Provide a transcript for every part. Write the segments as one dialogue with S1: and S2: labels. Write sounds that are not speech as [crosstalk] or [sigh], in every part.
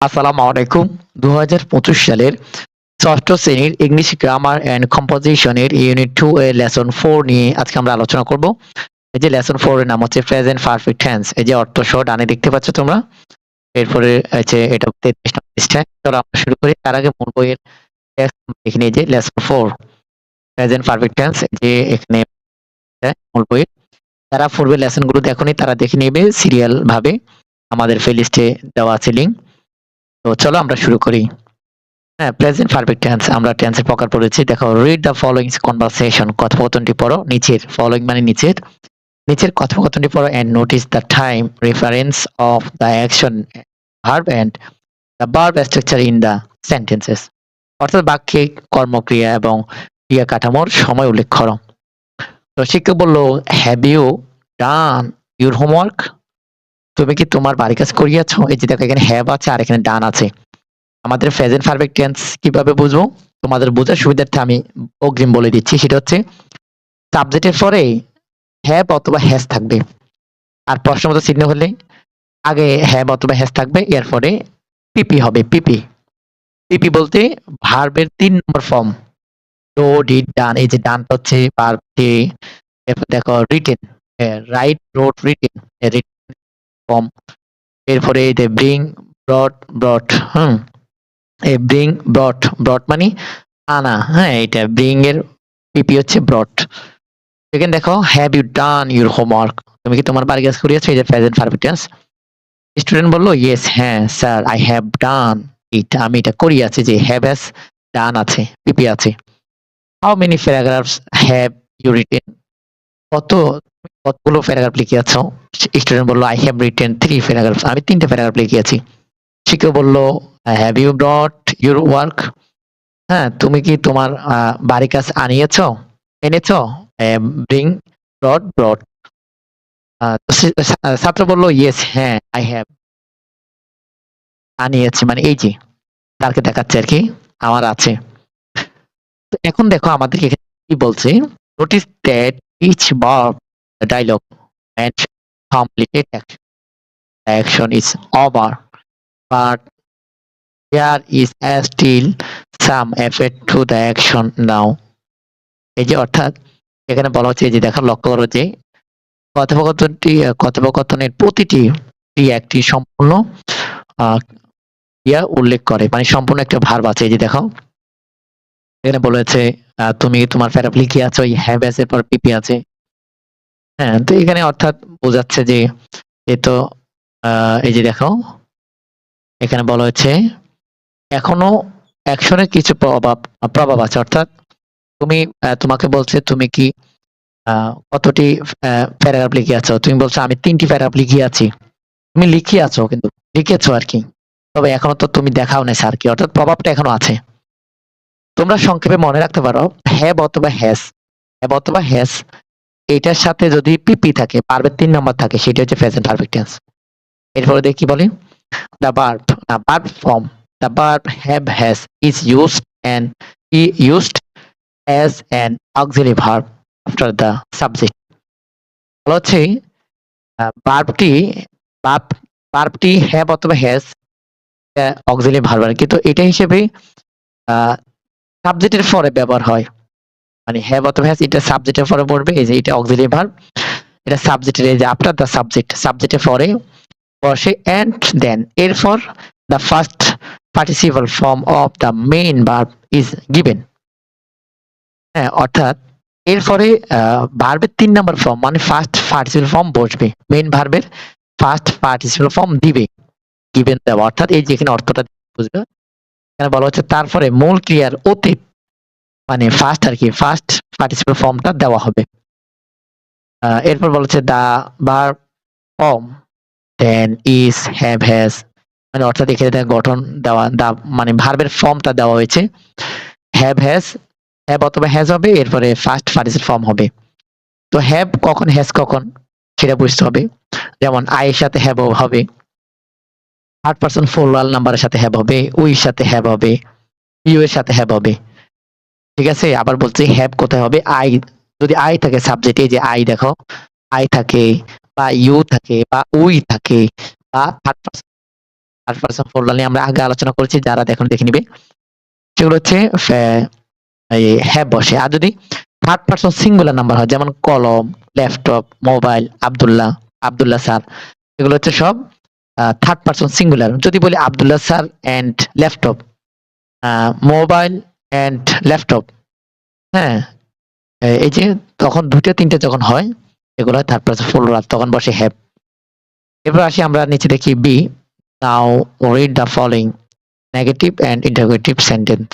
S1: আসসালামু আলাইকুম। দু হাজার পঁচিশ সালের ষষ্ঠ শ্রেণির ইংলিশ গ্রামার অ্যান্ড কম্পোজিশনের ইউনিট টু এর লেসন ফোর নিয়ে আজকে আমরা আলোচনা করব। এই যে লেসন ফোর এর নাম হচ্ছে প্রেজেন্ট পারফেক্ট টেন্স এই যে অর্থ সহ ডানে দেখতে পাচ্ছ তোমরা। এরপরে হচ্ছে এটা তেত্রিশ নম্বর পৃষ্ঠায়। চলো আমরা শুরু করি। তার আগে মূল বইয়ের এখানে এই যে lesson four present perfect tense যে এখানে মূল বইয়ের যারা পূর্বে লেসনগুলো দেখোনি তারা দেখে নেবে। সিরিয়াল ভাবে আমাদের প্লেলিস্টে দেওয়া আছে লিঙ্ক তো চলো আমরা শুরু করি। হ্যাঁ প্রেজেন্ট পারফেক্ট টেন্স আমরা টেন্সের প্রকার পড়েছি। দেখো রিড দ্য ফলোইং কনভারসেশন কথোপকথনটি পড়ো, নিচের ফলোইং মানে নিচের। নিচের কথোপকথনটি পড়ো and notice the time reference of the action verb and the verb structure in the sentences অর্থাৎ বাক্যে কর্মক্রিয়া এবং ক্রিয়া কাঠামোর সময় উল্লেখ করো। তো শিক্ষক বলল have you done your homework তুমি কি তোমার বাড়ি কাজ করিয়াছো? এই যে দেখো, এখানে হ্যাভ আছে আর এখানে ডান আছে। আমাদের প্রেজেন্ট পারফেক্ট টেন্স কীভাবে বুঝব? তোমাদের বোঝার সুবিধার্থে আমি অগ্রিম বলে দিচ্ছি। সেটা হচ্ছে সাবজেক্টের পরে হ্যাভ অথবা হ্যাজ থাকবে। আর প্রশ্নমত চিহ্ন হলে আগে হ্যাভ অথবা হ্যাজ থাকবে, এরপরে পিপি হবে। পিপি পিপি বলতে ভার্বের তিন নম্বর ফর্ম ডো ডিড ডান এই যে ডানটা হচ্ছে ভার্ব এরপর দেখো written write wrote written written form এরপরে এই যে ব্রিং ব্রট ব্রট হুম? এই ব্রিং ব্রট ব্রট মানে আনা হ্যাঁ এটা ব্রিং এর পিপি হচ্ছে ব্রট এখানে দেখো have you done your homework তুমি কি তোমার বাড়ি কাজ করিয়েছো? এই যে প্রেজেন্ট পারফেক্ট টেন্স স্টুডেন্ট বলল ইয়েস হ্যাঁ স্যার আই হ্যাভ ডান এটা আমি এটা করিয়াছি যে হ্যাভ হ্যাজ ডান আছে পিপি আছে। How many paragraphs have you written কত কতগুলো প্যারাগ্রাফ লিখিয়াছো? স্টুডেন্ট বলল I have written three paragraphs আমি তিনটে প্যারাগ্রাফ লিখিয়াছি। শিক্ষক বলল have you brought your work হ্যাঁ তুমি কি তোমার বাড়ি কাজ আনিয়েছো? এনেছো? ব্রিং ব্রট ব্রট ছাত্র বলল ইয়েস হ্যাঁ আই হ্যাভ আনিয়েছি। মানে এই যে, তারকে দেখাচ্ছে আর কি, আমার আছে। এখন দেখো আমাদেরকে কি বলছে notice that each verb dialogue and completed action. The action is over, but there is still some effect to the action now. এই যে অর্থাৎ এখানে বলা হচ্ছে যে দেখো লক্ষ্য করো যে কথোপকথনটি কথোপকথনের প্রতিটি একটি সম্পূর্ণ ক্রিয়া উল্লেখ করে মানে সম্পূর্ণ একটা ভার্ব আছে এই যে দেখো এখানে বলেছে তুমি তোমার প্যারাপ লিখে আছো এই হ্যাভ এর পর পিপি আছে হ্যাঁ তো এখানে অর্থাৎ বোঝাচ্ছে যে এ তো এই যে দেখো, এখানে বলা হয়েছে, এখনও অ্যাকশনের কিছু প্রভাব প্রভাব আছে। অর্থাৎ তুমি তোমাকে বলছে তুমি কি কতটি প্যারাগ্রাফ লিখে আছো? তুমি বলছো আমি তিনটি প্যারাগ্রাফ লিখে আছি। তুমি লিখে আছো কিন্তু, লিখেছো আর কি। তবে এখনও তো তুমি দেখাও নাই স্যার কি। অর্থাৎ প্রভাবটা এখনও আছে। তোমরা সংক্ষেপে মনে রাখতে পারো হ্যাভ অথবা হ্যাস। হ্যাভ অথবা হ্যাস এটার সাথে যদি পিপি থাকে পারবে তিন নম্বর থাকে, সেটা হচ্ছে প্রেজেন্ট পারফেক্ট টেন্স এরপরে দেখি বলি the verb verb form the verb have has is used and is used as an auxiliary verb after the subject বলা হচ্ছে বার্বটি বার্ব বার্বটি হ্যাভ অথবা হ্যাজ অক্সিলি ভার্ব আর কি তো এটা হিসেবে সাবজেক্টের পরে ব্যবহার হয়। মানে হ্যাভ অথবা হ্যাজ এটা সাবজেক্টের পরে পড়বে, এই যে এটা অক্সিলিয়ারি ভার্ব এটা সাবজেক্টের এই যে আফটার দ্য সাবজেক্ট সাবজেক্টের পরে বসে এন্ড দেন এরপর the first participle form of the main verb is given হ্যাঁ অর্থাৎ এরপরে ভার্বের তিন নম্বর ফর্ম মানে ফার্স্ট পার্টিসিপাল ফর্ম বসবে মেইন ভার্বের ফার্স্ট পার্টিসিপাল ফর্ম দিবে গিভেন দেওয়া। অর্থাৎ এই যে এখানে অর্থটা বুঝবে এখানে বলা হচ্ছে, তারপরে মূল ক্রিয়ার অতীত মানে ফার্স্ট আর কি ফার্স্ট পার্টিসিপাল ফর্মটা দেওয়া হবে। এরপর বলেছে the bar form then is have has মানে অর্থাৎ এখানে গঠন দেওয়া দা মানে ভার্বের ফর্মটা দেওয়া হয়েছে। হ্যাভ হ্যাজ হ্যাভ অথবা হ্যাজ হবে, এরপরে ফার্স্ট পার্টিসিপাল ফর্ম হবে। তো হ্যাভ কখন হ্যাজ কখন, সেটা বুঝতে হবে। যেমন আয়ের সাথে হ্যাভ হবে। থার্ড পার্সন ফোলাল নাম্বারের সাথে হ্যাভ হবে উইর সাথে হ্যাভ হবে ইউ এর সাথে হ্যাভ হবে। ঠিক আছে? আবার বলছি হ্যাভ কোথায় হবে? আই যদি আই থাকে সাবজেক্টে যে আই দেখো আই থাকে বা ইউ থাকে বা উই থাকে বা third person third person plural নিয়ে আমরা আগে আলোচনা করেছি, যারা দেখুন দেখে নিবে। সেগুলো হচ্ছে হ্যাভ বসে। আর যদি থার্ড পার্সন সিঙ্গুলার নাম্বার হয়, যেমন কলম laptop mobile Abdullah Abdullah sir এগুলো হচ্ছে সব থার্ড পার্সন সিঙ্গুলার যদি বলি Abdullah sir and laptop mobile and laptop হ্যাঁ এই যে তখন দুটো তিনটে যখন হয়, এগুলো হয় থার্ড পার্সন প্লুরাল তখন বসে হ্যাভ এরপর আসি আমরা নিচে দেখি B now read the following negative and interrogative sentence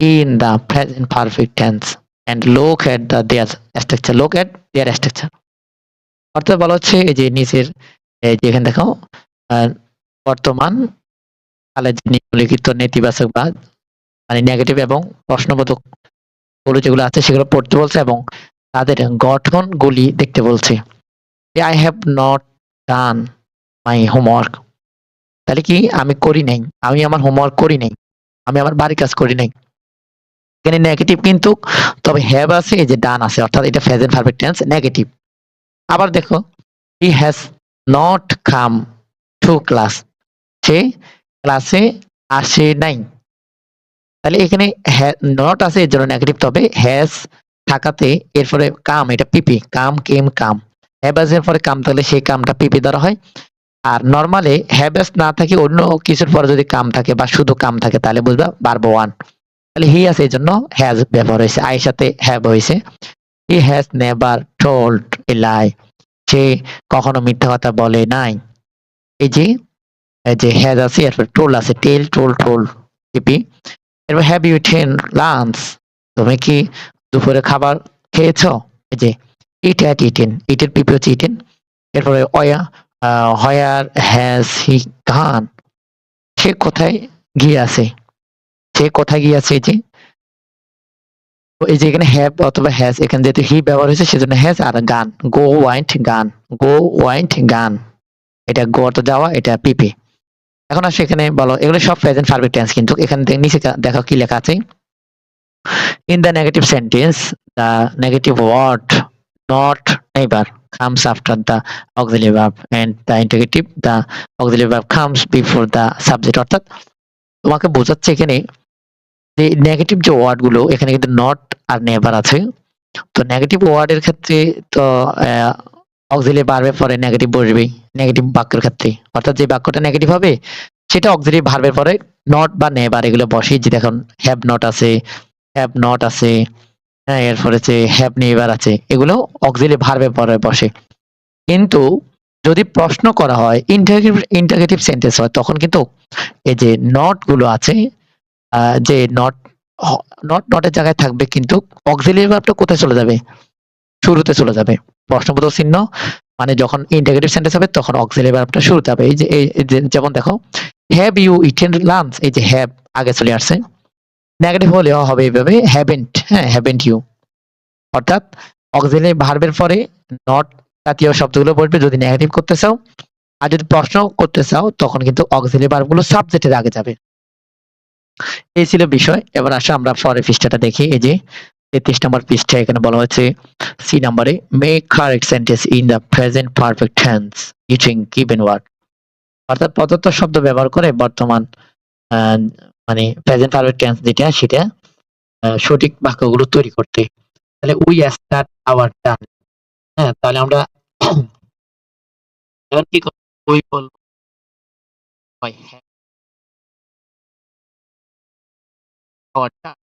S1: in the present perfect tense and look at the, their structure, look at their structure অর্থাৎ বলা হচ্ছে এই যে নিচের যে এখানে দেখো বর্তমান কালে যে নিম্নলিখিত নেতিবাচক বা মানে নেগেটিভ এবং প্রশ্নবোধকগুলো যেগুলো আছে সেগুলো পড়তে বলছে এবং তাদের গঠন গঠনগুলি দেখতে বলছে। I have not done my homework. তাহলে কি আমি করি নাই? আমি আমার হোমওয়ার্ক করি নাই? আমি আমার বাড়ির কাজ করি নাই? এখানে নেগেটিভ কিন্তু, তবে হ্যাভ আছে, এই যে ডান আছে, অর্থাৎ এটা প্রেজেন্ট পারফেক্ট টেন্স নেগেটিভ আবার দেখো he has not come to class সে ক্লাসে আসে নাই। তাহলে এখানে নট আছে, এর জন্য নেগেটিভ তবে হ্যাজ থাকাতে এরপরে কাম, এটা পিপি কাম কেম। কাম হ্যাবাস এর পরে কাম থাকলে সেই কামটা পিপি দ্বারা হয়। আর নর্মালি হ্যাবাস না থাকে, অন্য কিছুর পরে যদি কাম থাকে বা শুধু কাম থাকে, তাহলে বুঝবা বারবো ওয়ান তাহলে হি আছে, এই জন্য হ্যাজ ব্যবহার হয়েছে। আয়ের সাথে হ্যাভ হয়েছে। He has never told a lie সে কখনো মিথ্যা কথা বলে নাই। এই যে এই যে হ্যাজ আছে, এরপর টোল আছে টেল টোল টোল পিপি এরপর হ্যাভ ইউ টেন লাঞ্চ তুমি কি দুপুরে খাবার খেয়েছো? এই যে ইট হ্যাট ইটেন ইটের পিপি হচ্ছে ইটেন এরপরে অয়া হয়ার হ্যাজ হি গান সে কোথায় গিয়ে আছে সে কোথায় গিয়ে আছে এই যে এই যে এখানে হ্যাভ অথবা হ্যাজ এখানে যেহেতু হি ব্যবহার হয়েছে, সেজন্য হ্যাজ আর গান গো ওয়াইন্ট গান গো ওয়াইন্ট গান এটা গো তো যাওয়া, এটা পিপি এখন আসে এখানে, বলো, এগুলো সব প্রেজেন্ট পারফেক্ট টেন্স কিন্তু। এখানে নিচে দেখো কি লেখা আছে। In the negative sentence the negative word not neither comes after the auxiliary verb and the interrogative, the auxiliary verb comes before the subject. অর্থাৎ তোমাকে বোঝাচ্ছে এখানে যে নেগেটিভ যে ওয়ার্ডগুলো, এখানে কিন্তু নট আর নেভার আছে। তো নেগেটিভ ওয়ার্ডের ক্ষেত্রে তো অক্সিলিয়ারি ভার্বের পরে নেগেটিভ বসবে নেগেটিভ বাক্যের ক্ষেত্রে। অর্থাৎ যে বাক্যটা নেগেটিভ হবে, সেটা অক্সিলিয়ারি ভার্বের পরে নট বা নেভার এগুলো বসে যে দেখুন হ্যাভ নট আছে হ্যাভ নট আছে হ্যাঁ এরপরে যে হ্যাভ নেভার আছে, এগুলো অক্সিলিয়ারি ভার্বের পরে বসে। কিন্তু যদি প্রশ্ন করা হয় ইন্টারগেটিভ ইন্টারগেটিভ সেন্টেন্স হয়, তখন কিন্তু এই যে নটগুলো আছে যে নট নট নটের জায়গায় থাকবে, কিন্তু অক্সিলিয়ারি ভার্বটা কোথায় চলে যাবে? শুরুতে চলে যাবে। প্রশ্নবোধক চিহ্ন মানে যখন ইন্টাগ্রেটিভ সেন্টেন্স হবে, তখন অক্সিলিয়ারি ভার্বটা শুরুতে হবে। এই যে যেমন দেখো হ্যাভ ইউ ইটেন লাঞ্চ এই যে হ্যাভ আগে চলে আসছে। নেগেটিভ হলেও হবে এইভাবে হ্যাভেন্ট হ্যাঁ হ্যাভেন্ট ইউ অর্থাৎ অক্সিলিয়ারি ভার্বের পরে নট জাতীয় শব্দগুলো বলবে, যদি নেগেটিভ করতে চাও। আর যদি প্রশ্ন করতে চাও, তখন কিন্তু অক্সিলিয়ারি ভার্বগুলো সাবজেক্টের আগে যাবে। এই ছিল বিষয়। এবার আসো আমরা পরের পৃষ্ঠাটা দেখি। এই যে তেত্রিশ নম্বর পৃষ্ঠা এখানে বলা হচ্ছে সি নাম্বারে make correct sentence in the present perfect tense using given word অর্থাৎ প্রদত্ত শব্দ ব্যবহার করে বর্তমান মানে প্রেজেন্ট পারফেক্ট টেন্স যেটা, সেটা সঠিক বাক্যগুলো তৈরি করতে। তাহলে উই স্টার্ট আওয়ার ডান হ্যাঁ তাহলে আমরা [coughs] এবার কি উই বলব আওয়ার ডান